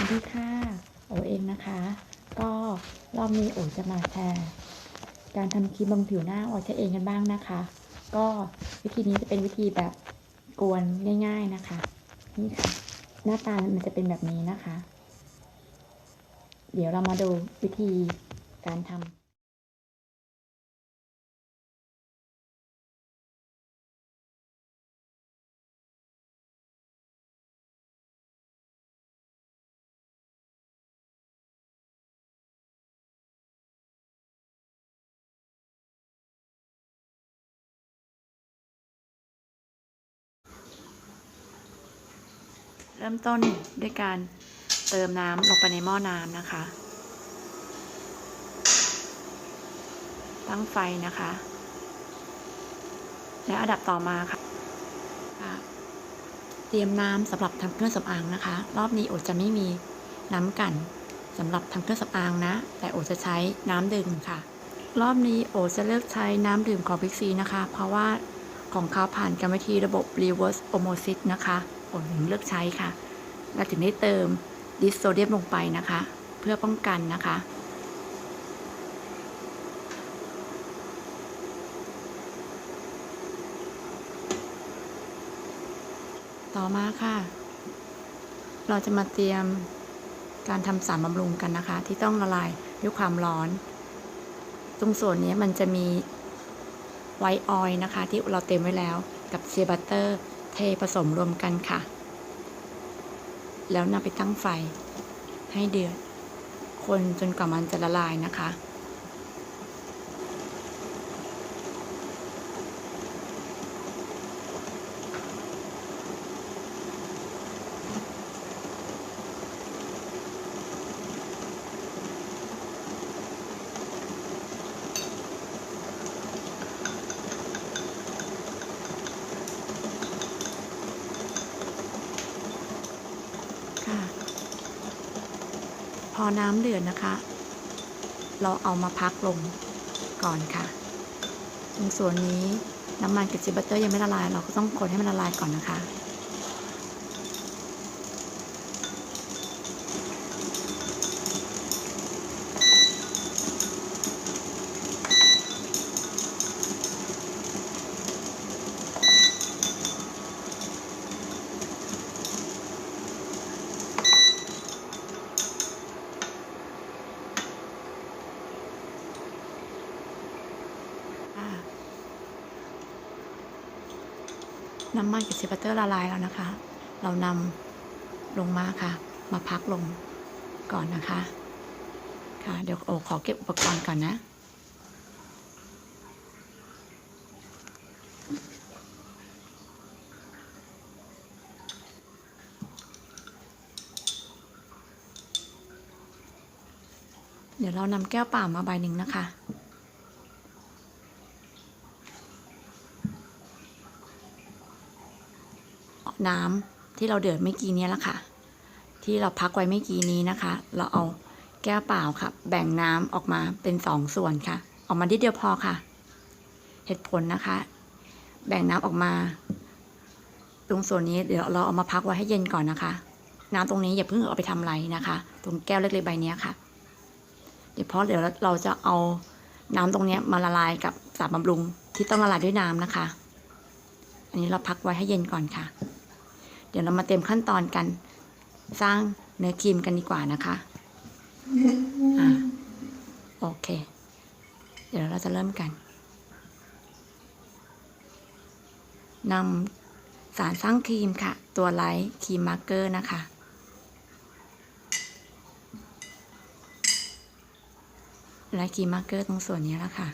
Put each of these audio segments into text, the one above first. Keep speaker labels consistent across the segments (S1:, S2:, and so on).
S1: วัสดีค่ะโอเองนะคะ ก็รอบนี้โอจะมาแชร์ การทำครีมบำรุงผิวหน้าโอใช้เองกันบ้างนะคะ ก็วิธีนี้จะเป็นวิธีแบบกวนง่าย ๆนะคะ นี่ค่ะ หน้าตามันจะเป็นแบบนี้นะคะ เดี๋ยวเรามาดูวิธีการทำ เริ่มต้นด้วยการเติมน้ำลงไปในหม้อน้ำนะคะ ตั้งไฟนะคะ และอันดับต่อมาค่ะ เตรียมน้ำสำหรับทำเครื่องสำอางนะคะ รอบนี้โอจะไม่มีน้ำกันสำหรับทำเครื่องสำอางนะ แต่โอจะใช้น้ำดื่มค่ะ รอบนี้โอจะเลือกใช้น้ำดื่มของพิกซีนะคะ เพราะว่าของเขาผ่านกรรมวิธีระบบ reverse osmosis นะคะ โอถึงเลือกใช้ค่ะและถึงได้เติมดิสโซเดียมลงไปนะคะ เพื่อป้องกันนะคะ ต่อมาค่ะ เราจะมาเตรียมการทำสารบำรุงกันนะคะ ที่ต้องละลายด้วยความร้อน ตรงส่วนนี้มันจะมีไวท์ออยล์นะคะ ที่เราเตรียมไว้แล้วกับเซียบัตเตอร์ เทผสมรวมกันค่ะ แล้วนำไปตั้งไฟให้เดือด คนจนกว่ามันจะละลายนะคะ อน้ำเดือดนะคะ เราเอามาพักลงก่อนค่ะ ตรงส่วนนี้น้ำมันกับจิบัตเตอร์ยังไม่ละลาย เราก็ต้องคนให้มันละลายก่อนนะคะ น้ำมันกับเซบัตเตอร์ละลายแล้วนะคะ เรานำลงมาค่ะ มาพักลงก่อนนะคะ ค่ะ เดี๋ยวโอขอเก็บอุปกรณ์ก่อนนะเดี๋ยวเรานำแก้วเปล่ามาใบหนึ่งนะคะ น้ำที่เราเดือดเมื่อกี้นี้แหละค่ะ ที่เราพักไว้เมื่อกี้นี้นะคะ เราเอาแก้วเปล่าค่ะ แบ่งน้ำออกมาเป็นสองส่วนค่ะ ออกมานิดเดียวพอค่ะ เหตุผลนะคะ แบ่งน้ำออกมา ตรงส่วนนี้เดี๋ยวเราเอามาพักไว้ให้เย็นก่อนนะคะ น้ำตรงนี้อย่าเพิ่งเอาไปทำอะไรนะคะ ตรงแก้วเล็กๆใบนี้ค่ะ เดี๋ยวเพราะเดี๋ยวเราจะเอาน้ำตรงนี้มาละลายกับสารบำรุงที่ต้องละลายด้วยน้ำนะคะ อันนี้เราพักไว้ให้เย็นก่อนค่ะ เดี๋ยวเรามาเต็มขั้นตอนกัน สร้างเนื้อครีมกันดีกว่านะคะอ่าโอเค เดี๋ยวเราจะเริ่มกันนำสารสร้างครีมค่ะ ตัวไลท์ครีมมาร์เกอร์นะคะ ไลท์ครีมมาร์เกอร์ตรงส่วนนี้แล้วค่ะ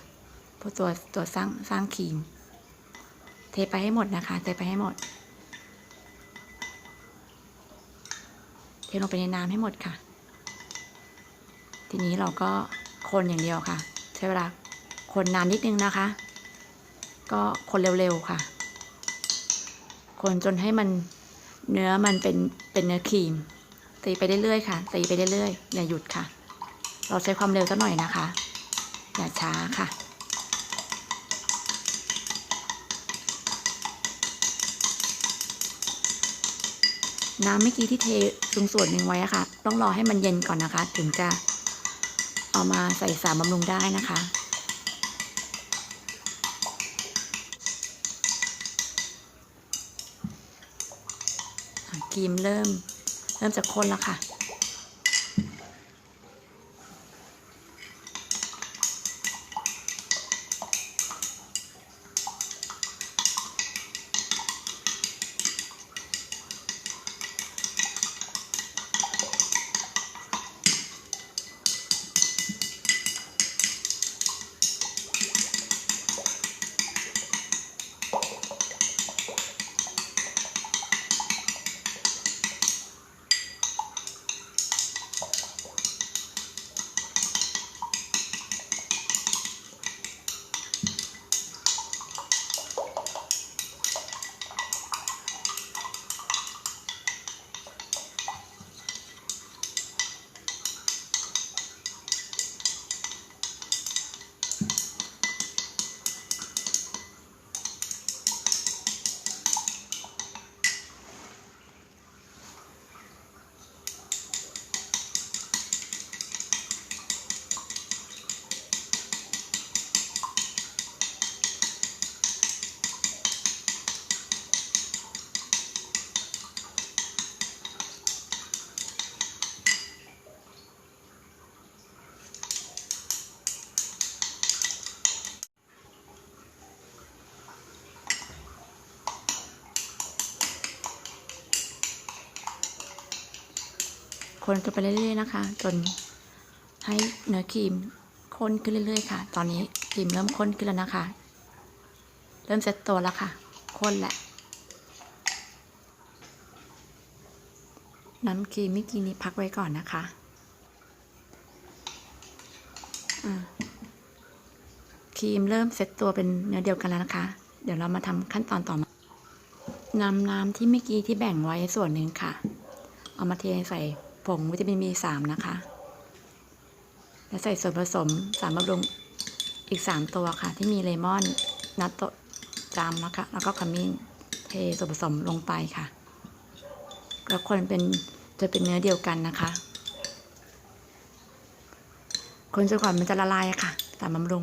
S1: พวกตัวตัวสร้างสร้างครีม เทไปให้หมดนะคะ เทไปให้หมด เท ลงไปในน้ำให้หมดค่ะ ทีนี้เราก็คนอย่างเดียวค่ะ ใช้เวลาคนนานนิดนึงนะคะ ก็คนเร็วๆค่ะ คนจนให้มันเนื้อมันเป็นเป็นเนื้อครีม ตีไปเรื่อยๆค่ะ ตีไปเรื่อยๆอย่าหยุดค่ะ เราใช้ความเร็วสักหน่อยนะคะ อย่าช้าค่ะ น้ำเมื่อกี้ที่เทตรงส่วนหนึ่งไว้ค่ะ ต้องรอให้มันเย็นก่อนนะคะ ถึงจะเอามาใส่สารบำรุงได้นะคะอะครีมเริ่ม เริ่มจะข้นแล้วค่ะ คนกันไปเรื่อยๆนะคะ จนให้เนื้อครีมข้นขึ้นเรื่อยๆค่ะ ตอนนี้ครีมเริ่มข้นขึ้นแล้วนะคะ เริ่มเซ็ตตัวแล้วค่ะ ข้นแหละ น้ำครีมเมื่อกี้นี้พักไว้ก่อนนะคะครีมเริ่มเซ็ตตัวเป็นเนื้อเดียวกันแล้วนะคะ เดี๋ยวเรามาทำขั้นตอนต่อมานำน้ำที่เมื่อกี้ที่แบ่งไว้ส่วนหนึ่งค่ะ เอามาเทใส่ ผงวิตามิน B3 นะคะ และใส่ส่วนผสมสารบำรุงอีก 3 ตัวค่ะ ที่มีเลมอนนัตโตจามนะคะแล้วก็ขมิ้นเทส่วนผสมลงไปค่ะแล้วคนเป็นจะเป็นเนื้อเดียวกันนะคะ คนจนกว่ามันจะละลายค่ะสารบำรุง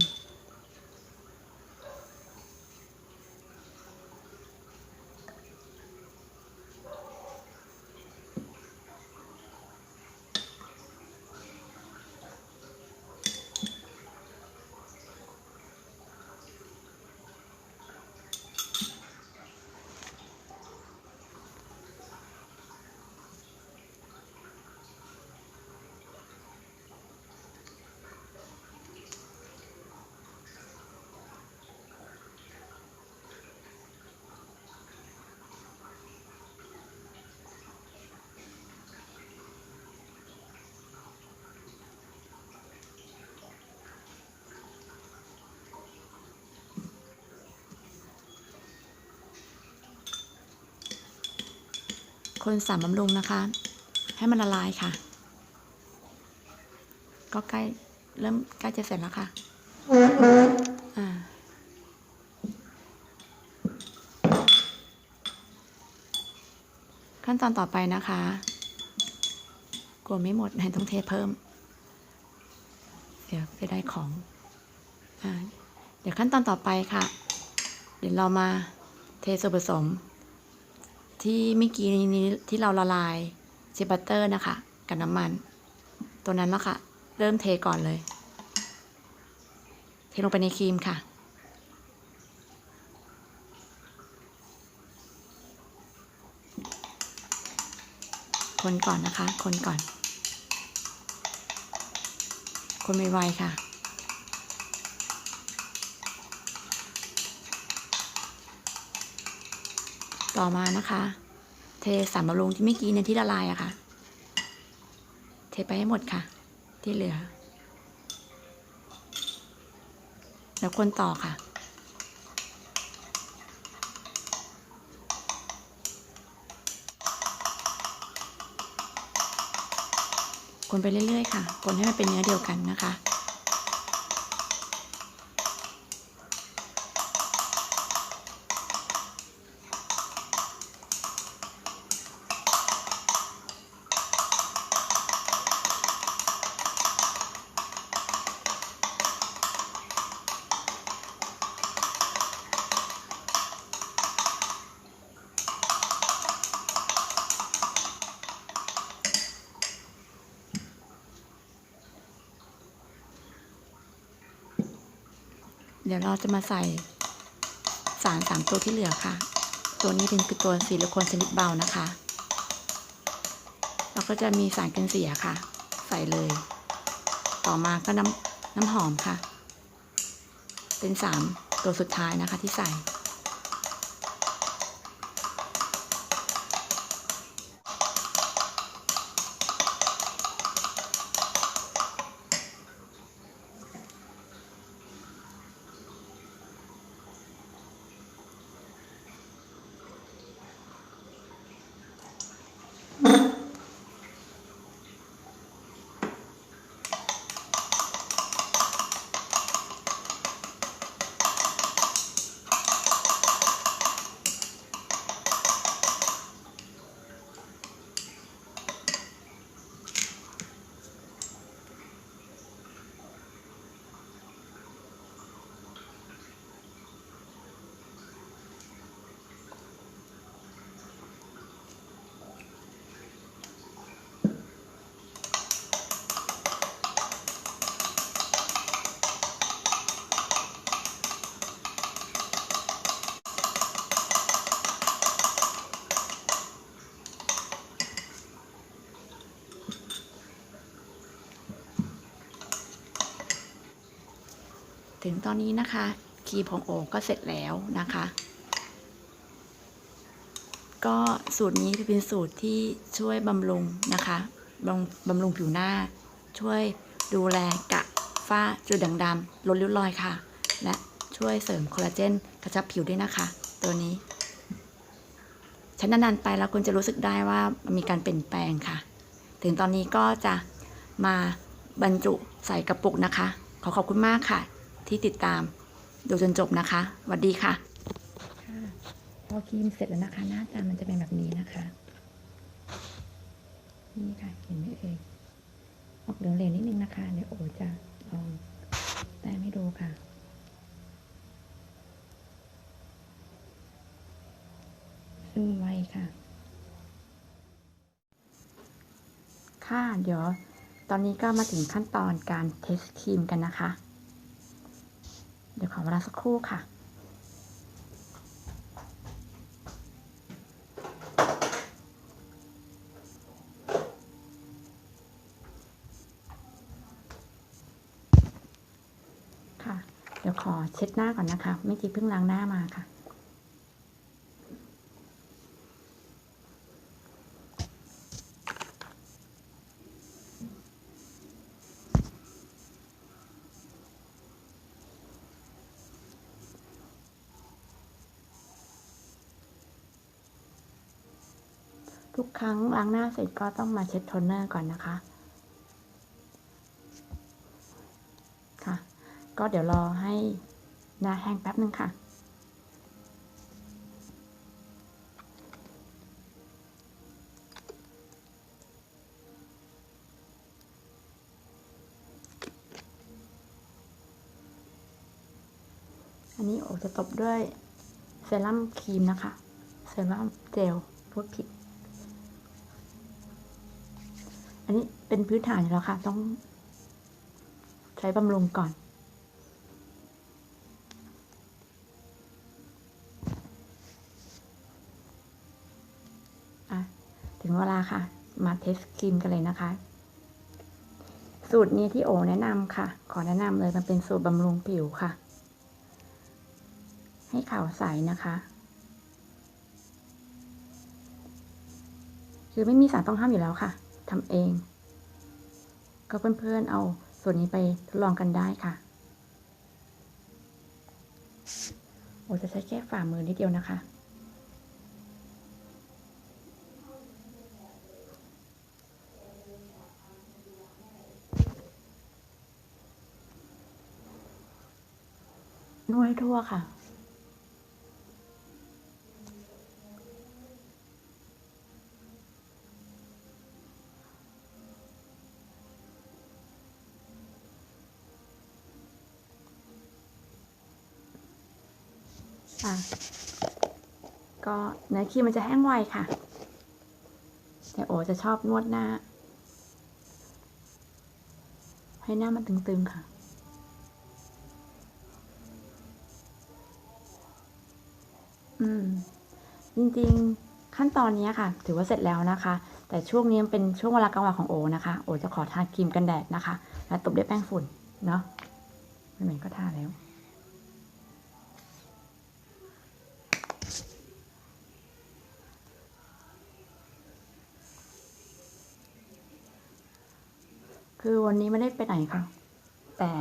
S1: คนสารบำรุงนะคะ ให้มันละลายค่ะ ก็ใกล้เริ่มใกล้จะเสร็จแล้วค่ะอ่าขั้นตอนต่อไปนะคะ กลัวไม่หมดให้ต้องเทเพิ่ม เดี๋ยวจะได้ของอเดี๋ยวขั้นตอนต่อไปค่ะ เดี๋ยวเรามาเทส่วนผสม ที่เมื่อกี้นี้ที่เราละลายเชบัตเตอร์นะคะ กับน้ำมัน ตัวนั้นละค่ะ เริ่มเทก่อนเลย เทลงไปในครีมค่ะ คนก่อนนะคะ คนก่อน คนไวๆค่ะ ต่อมานะคะ เทสารบำรุงที่เมื่อกี้เนี่ยที่ละลายอะค่ะ เทไปให้หมดค่ะ ที่เหลือ แล้วคนต่อค่ะคนไปเรื่อยๆค่ะ คนให้มันเป็นเนื้อเดียวกันนะคะ ดี๋ยวเราจะมาใส่สารสามตัวที่เหลือค่ะ ตัวนี้เป็นคือตัวซิลิโคนชนิดเบานะคะแล้วก็จะมีสารกันเสียค่ะ ใส่เลย ต่อมาก็น้ำน้ำหอมค่ะ เป็นสามตัวสุดท้ายนะคะที่ใส่ ตอนนี้นะคะครีมของโอก็เสร็จแล้วนะคะ ก็สูตรนี้เป็นสูตรที่ช่วยบำรุงนะคะบำบำรุงผิวหน้า ช่วยดูแลกะฝ้าจุดด่างดำลดริ้วรอยค่ะ และช่วยเสริมคอลลาเจนกระชับผิวด้วยนะคะ ตัวนี้ใช้นานๆไปแล้วคุณจะรู้สึกได้ว่ามีการเปลี่ยนแปลงค่ะ ถึงตอนนี้ก็จะมาบรรจุใส่กระปุกนะคะ ขอขอบคุณมากค่ะ ที่ติดตาม ดูจนจบนะคะสวัสดีค่ะค่ะพอครีมเสร็จแล้วนะคะ หน้าตามันจะเป็นแบบนี้นะคะ นี่ค่ะเห็นไหมเอ่ยออกเหลืองๆนิดนึงนะคะเดี๋ยวโอจะลองแต้มให้ดูค่ะซึมไวค่ะ ค่ะ เดี๋ยว ตอนนี้ก็มาถึงขั้นตอนการเทสครีมกันนะคะเดี๋ยวขอเวลาสักครู่ค่ะค่ะเดี๋ยวขอเช็ดหน้าก่อนนะคะ ไม่อกี้เพิ่งล้างหน้ามาค่ะ รั้งล้างหน้าเสร็จก็ต้องมาเช็ดโทนเนอร์ก่อนนะคะค่ะ ก็เดี๋ยวรอให้หน้าแห้งแป๊บนึงค่ะอันนี้โอจะตบด้วยเซรั่มครีมนะคะ เซรั่มเจลพูดผิด อั นนี้เป็นพื้นฐานอยู่แล้วค่ะ ต้อง ใช้บำรุงก่อน ถึงเวลาค่ะ มาเทสครีมกันเลยนะคะ สูตรนี้ที่โอแนะนำค่ะ ขอแนะนำเลยมันเป็นสูตรบำรุงผิวค่ะ ให้ขาวใสนะคะคือไม่มีสารต้องห้ามอยู่แล้วค่ะ ทำเอง ก็เพื่อนๆเอาส่วนนี้ไปทดลองกันได้ค่ะโอจะใช้แค่ฝ่ามือนิดเดียวนะคะ นวดทั่วค่ะ ค่ะ ก็เนื้อครีมมันจะแห้งไวค่ะ แต่โอจะชอบนวดหน้า ให้หน้ามันตึงๆค่ะอืมจริงๆขั้นตอนนี้ค่ะ ถือว่าเสร็จแล้วนะคะ แต่ช่วงนี้เป็นช่วงเวลากลางวันของโอนะคะ โอจะขอทาครีมกันแดดนะคะ และตบด้วยแป้งฝุ่นเนาะไม่เหม็นก็ทาแล้ว คือวันนี้ไม่ได้ไปไหนค่ะ แต่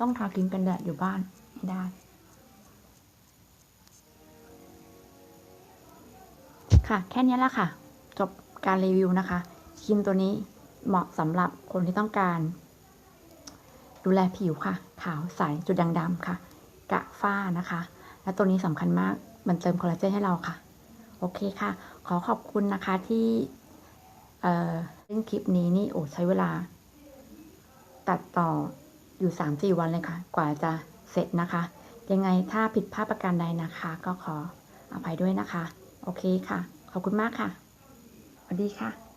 S1: ต้องทาครีมกันแดดอยู่บ้านให้ได้ ค่ะ แค่นี้แหละค่ะ จบการรีวิวนะคะครีมตัวนี้เหมาะสำหรับคนที่ต้องการ ดูแลผิวค่ะ ขาวใสจุดด่างดำค่ะกระฝ้านะคะ และตัวนี้สำคัญมากมันเติมคอลลาเจนให้เราค่ะ โอเคค่ะ ขอขอบคุณนะคะที่เอ่อเล่นคลิปนี้นี่โอ้ใช้เวลา ตัดต่ออยู่สามสี่วันเลยค่ะ กว่าจะเสร็จนะคะ ยังไงถ้าผิดพลาดประการใดนะคะ ก็ขออภัยด้วยนะคะ โอเคค่ะ ขอบคุณมากค่ะสวัสดีค่ะ